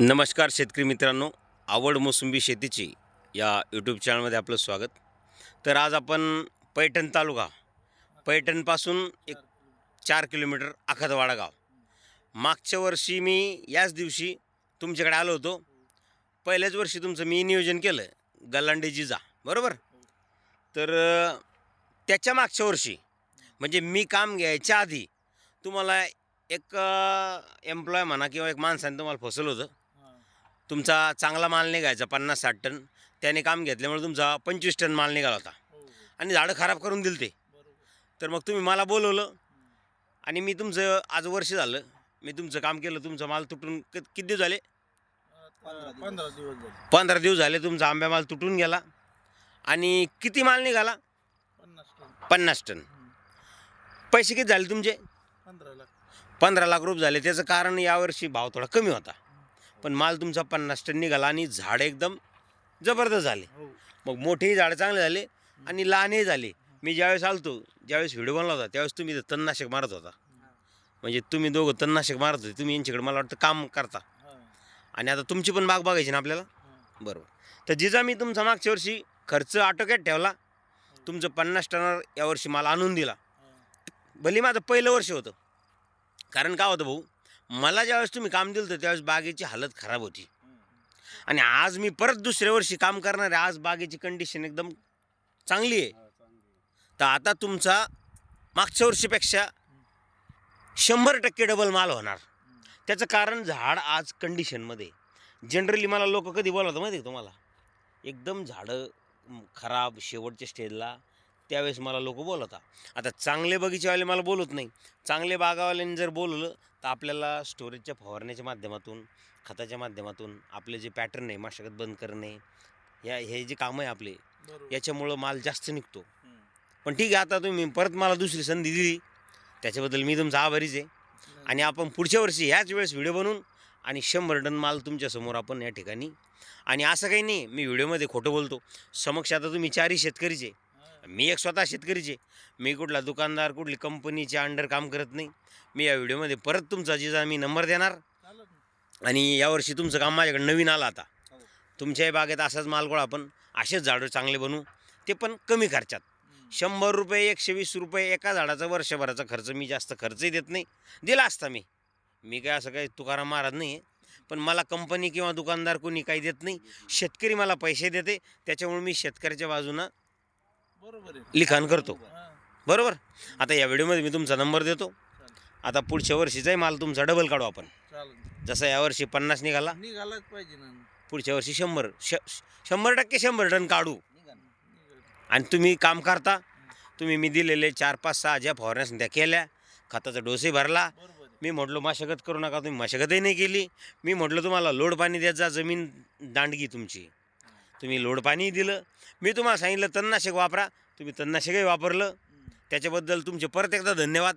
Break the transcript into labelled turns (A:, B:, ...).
A: नमस्कार शेतकरी मित्रांनो. आवड मोसंबी शेतीची या यूट्यूब चॅनलमध्ये आपलं स्वागत. तर आज आपण पैठण तालुका पैठणपासून एक चार किलोमीटर आखातवाडा गाव. मागच्या वर्षी मी याच दिवशी तुमच्याकडे आलो होतो. पहिल्याच वर्षी तुमचं मी नियोजन केलं गलांडे जिजा. बरोबर? तर त्याच्या मागच्या वर्षी म्हणजे मी काम घ्यायच्या आधी तुम्हाला एक एम्प्लॉय म्हणा किंवा एक माणसाने तुम्हाला फसवलं होतं. तुमचा चांगला माल निघायचा पन्नास साठ टन त्याने काम घेतल्यामुळे तुमचा पंचवीस टन माल निघाला होता. आणि झाडं खराब करून दिलं ते तर मग तुम्ही मला बोलवलं आणि मी तुमचं आज वर्ष झालं मी तुमचं काम केलं तुमचा माल तुटून क- किती दिवस झाले?
B: पंधरा दिवस झाले.
A: पंधरा दिवस झाले तुमचा आंब्या माल तुटून गेला. आणि किती माल निघाला?
B: पन्नास टन.
A: पन्नास टन. पैसे किती झाले तुमचे?
B: पंधरा लाख.
A: पंधरा लाख रुपये झाले. त्याचं कारण यावर्षी भाव थोडा कमी होता. पण माल तुमचा पन्नास टन निघाला आणि झाड एकदम जबरदस्त झाले.
B: हो.
A: मग मोठेही झाडं चांगले झाले आणि लहानही झाले. मी ज्यावेळेस आलतो ज्यावेळेस व्हिडिओ बनला होता त्यावेळेस तुम्ही ते तणनाशक मारत होता. म्हणजे तुम्ही दोघं तणनाशक मारत होते तुम्ही यांच्याकडे मला वाटतं काम करता. आणि आता तुमची पण बाग बघायची ना आपल्याला? बरोबर. तर जिजा मी तुमचा मागच्या वर्षी खर्च आटोक्यात ठेवला. तुमचं पन्नास टनावर यावर्षी मला आणून दिला. भले माझं पहिलं वर्ष होतं. कारण काय होतं भाऊ? मला ज्यावेळेस तुम्ही काम दिलं होतं त्यावेळेस बागेची हालत खराब होती. आणि आज मी परत दुसऱ्या वर्षी काम करणार आहे आज बागेची कंडिशन एकदम चांगली आहे. तर आता तुमचा मागच्या वर्षीपेक्षा शंभर टक्के डबल माल होणार. त्याचं कारण झाड आज कंडिशनमध्ये जनरली मला लोक कधी बोलवतात माहिती आहे तुम्हाला? एकदम झाडं खराब शेवटच्या स्टेजला त्यावेळेस मला लोक बोलवतात. आता चांगले बगीचेवाले मला बोलत नाही. चांगले बागावाल्यांनी जर बोलवलं तर आपल्याला स्टोरेजच्या फवारण्याच्या माध्यमातून खताच्या माध्यमातून आपले जे पॅटर्न आहे मशागत बंद करणे या हे जे कामं आहे आपले याच्यामुळं माल जास्त निघतो. पण ठीक आहे आता तुम्ही परत मला दुसरी संधी दिली. त्याच्याबद्दल मी तुमचा आभारीच आहे. आणि आपण पुढच्या वर्षी ह्याच वेळेस व्हिडिओ बनवून आणि शंभर टन माल तुमच्यासमोर आपण या ठिकाणी. आणि असं काही नाही मी व्हिडिओमध्ये खोटं बोलतो. समक्ष आता तुम्ही चारही शेतकरीचे मी एक स्वतः शेतकरीचे मी कुठला दुकानदार कुठली कंपनीच्या अंडर काम करत नाही. मी या व्हिडिओमध्ये परत तुमचा जिजा मी नंबर देणार. आणि यावर्षी तुमचं काम माझ्याकडे नवीन आलं आता. तुमच्याही बागेत असाच मालगोळा आपण असेच झाडं चांगले बनवू ते पण कमी खर्चात. शंभर रुपये एकशे वीस रुपये एका झाडाचा वर्षभराचा खर्च मी जास्त खर्चही देत नाही. दिला असता मी. मी काय असं काही तुकाराम महाराज नाही आहे पण मला कंपनी किंवा दुकानदार कोणी काही देत नाही. शेतकरी मला पैसे देते. त्याच्यामुळे मी शेतकऱ्याच्या बाजूनं लिखाण करतो. बरोबर? आता या व्हिडिओमध्ये मी तुमचा नंबर देतो. आता पुढच्या वर्षीचाही माल तुमचा डबल काढू आपण. जसा यावर्षी पन्नास निघाला
B: निघालाच पाहिजे ना.
A: पुढच्या वर्षी शंभर श शंभर टक्के शंभर टन काढू. आणि तुम्ही काम करता. तुम्ही मी दिलेले चार पाच सहा ज्या फवारण्या त्या केल्या खताचा डोसही भरला. मी म्हटलो मशागत करू नका तुम्ही मशागतही नाही केली. मी म्हटलं तुम्हाला लोड पाणी द्यायचा जमीन दांडगी तुमची. तुम्ही लोड पाणीही दिलं. मी तुम्हाला सांगितलं तणनाशक वापरा. तुम्ही तणनाशकही वापरलं. त्याच्याबद्दल तुमचे परत एकदा धन्यवाद.